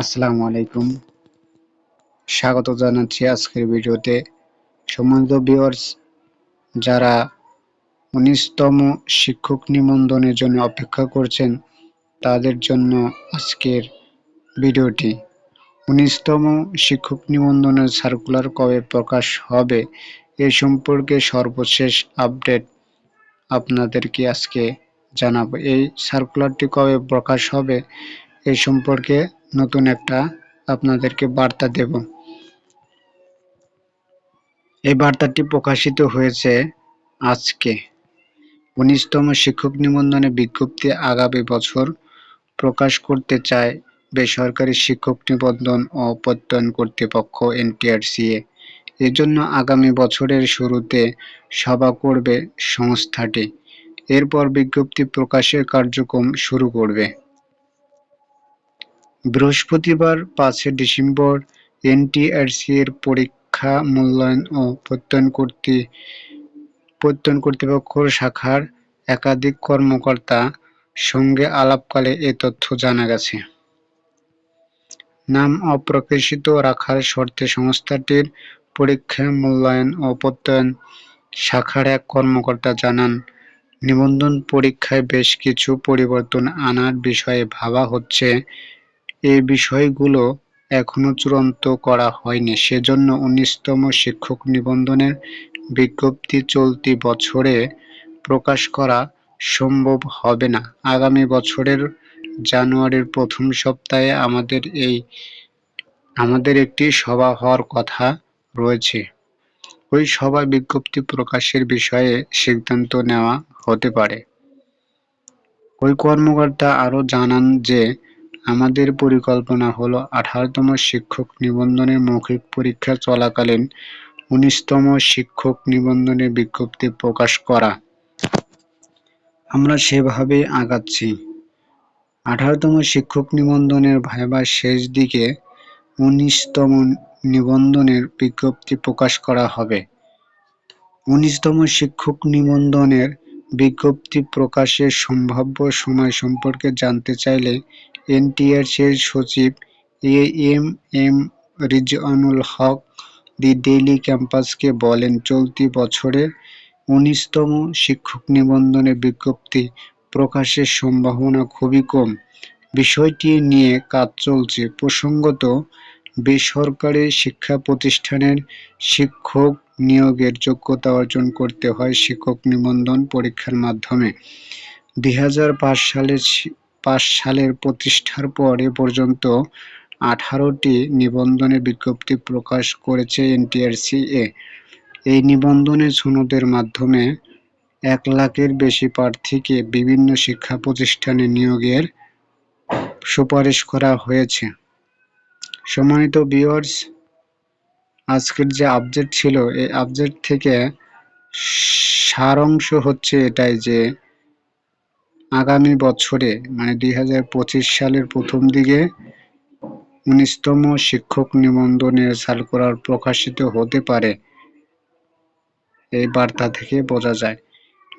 আসসালামু আলাইকুম। স্বাগত জানাচ্ছি আজকের ভিডিওতে। সম্মানিত ভিউয়ার্স যারা উনিশতম শিক্ষক নিবন্ধনের জন্য অপেক্ষা করছেন, তাদের জন্য আজকের ভিডিওটি। উনিশতম শিক্ষক নিবন্ধনের সার্কুলার কবে প্রকাশ হবে, এ সম্পর্কে সর্বশেষ আপডেট আপনাদেরকে আজকে জানাব। এই সার্কুলারটি কবে প্রকাশ হবে এই সম্পর্কে নতুন একটা আপনাদেরকে বার্তা দেব। এই বার্তাটি প্রকাশিত হয়েছে আজকে। উনিশতম শিক্ষক নিবন্ধনে বিজ্ঞপ্তি আগামী বছর প্রকাশ করতে চায় বেসরকারি শিক্ষক নিবন্ধন ও প্রত্যয়ন কর্তৃপক্ষ এনটিআরসিএ। এজন্য আগামী বছরের শুরুতে সভা করবে সংস্থাটি। এরপর বিজ্ঞপ্তি প্রকাশের কার্যক্রম শুরু করবে। বৃহস্পতিবার, পাঁচই ডিসেম্বর, এনটিআরসি এর পরীক্ষা মূল্যায়ন ও প্রত্যয়ন কর্তৃ, প্রত্যয়ন কর্তৃপক্ষ শাখার একাধিক কর্মকর্তা সঙ্গে আলাপকালে এ তথ্য জানা গেছে। নাম অপ্রকাশিত রাখার শর্তে সংস্থাটির পরীক্ষা মূল্যায়ন ও প্রত্যয়ন শাখার এক কর্মকর্তা জানান, নিবন্ধন পরীক্ষায় বেশ কিছু পরিবর্তন আনার বিষয়ে ভাবা হচ্ছে এই বিষয়গুলো এখনও চূড়ান্ত করা হয়নি। সেজন্য উনিশতম শিক্ষক নিবন্ধনের বিজ্ঞপ্তি চলতি বছরে প্রকাশ করা সম্ভব হবে না। আগামী বছরের জানুয়ারির প্রথম সপ্তাহে আমাদের এই, আমাদের একটি সভা হওয়ার কথা রয়েছে। ওই সভায় বিজ্ঞপ্তি প্রকাশের বিষয়ে সিদ্ধান্ত নেওয়া হতে পারে। ওই কর্মকর্তা আরও জানান যে আমাদের পরিকল্পনা হলো আঠারোতম শিক্ষক নিবন্ধনের মৌখিক পরীক্ষা চলাকালীন উনিশতম শিক্ষক নিবন্ধনের বিজ্ঞপ্তি প্রকাশ করা। আমরা সেভাবেই আগাচ্ছি। আঠারোতম শিক্ষক নিবন্ধনের ভাইবার শেষ দিকে উনিশতম নিবন্ধনের বিজ্ঞপ্তি প্রকাশ করা হবে। উনিশতম শিক্ষক নিবন্ধনের বিজ্ঞপ্তি প্রকাশের সম্ভাব্য সময় সম্পর্কে জানতে চাইলে এনটিআরসির সচিব A M M Rizwanul Haque the daily ক্যাম্পাসকে বলেন, চলতি বছরে উনিশতম শিক্ষক নিবন্ধনের বিজ্ঞপ্তি প্রকাশের সম্ভাবনা খুবই কম। বিষয়টি নিয়ে কাজ চলছে। প্রসঙ্গত, বেসরকারি শিক্ষা প্রতিষ্ঠানের শিক্ষক নিয়োগের যোগ্যতা অর্জন করতে হয় শিক্ষক নিবন্ধন পরীক্ষার মাধ্যমে। দুই হাজার পাঁচ সালের সালের প্রতিষ্ঠার পর এ পর্যন্ত আঠারোটি নিবন্ধনের বিজ্ঞপ্তি প্রকাশ করেছে এনটিআরসিএ। এই নিবন্ধনের সনদের মাধ্যমে এক লাখের বেশি প্রার্থীকে বিভিন্ন শিক্ষা প্রতিষ্ঠানে নিয়োগের সুপারিশ করা হয়েছে। সম্মানিত ভিউয়ার্স, আজকের যে আপডেট ছিল, এই আপডেট থেকে সারাংশ হচ্ছে এটাই যে আগামী বছরে মানে দুই হাজার পঁচিশ সালের প্রথম দিকে, উনিশতম শিক্ষক নিবন্ধনের সার্কুলার প্রকাশিত হতে পারে। এই বার্তা থেকে বোঝা যায়।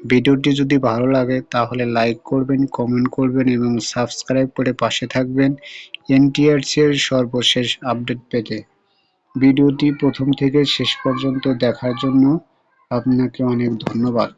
ভিডিওটি যদি ভালো লাগে, তাহলে লাইক করবেন কমেন্ট করবেন এবং সাবস্ক্রাইব করে পাশে থাকবেন এনটিআরসি এর সর্বশেষ আপডেট পেতে। ভিডিওটি প্রথম থেকে শেষ পর্যন্ত দেখার জন্য আপনাকে অনেক ধন্যবাদ।